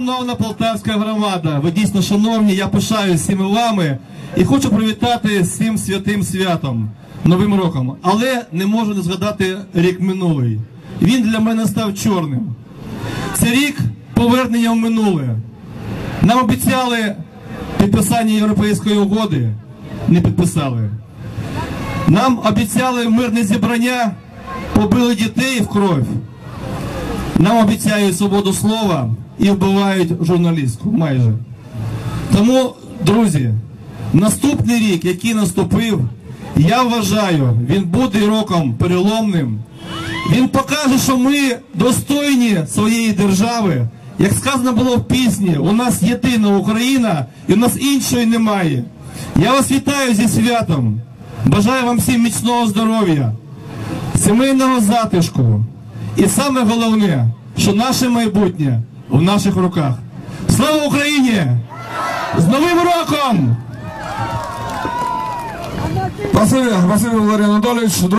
Шановна полтавська громада, ви дійсно шановні, я пишаюсь всіми вами і хочу привітати цим святим святом, Новим роком. Але не можу не згадати рік минулий. Він для мене став чорним. Це рік повернення в минуле. Нам обіцяли підписання Європейської угоди, не підписали. Нам обіцяли мирне зібрання, побили дітей в кров. Нам обіцяють свободу слова і вбивають журналістку майже. Тому, друзі, наступний рік, який наступив, я вважаю, він буде роком переломним. Він покаже, що ми достойні своєї держави. Як сказано було в пісні, у нас єдина Україна і у нас іншої немає. Я вас вітаю зі святом. Бажаю вам всім міцного здоров'я, сімейного затишку. І саме головне, що наше майбутнє в наших руках. Слава Україні! З Новим роком! Василь Василь Валерій Анатолійович.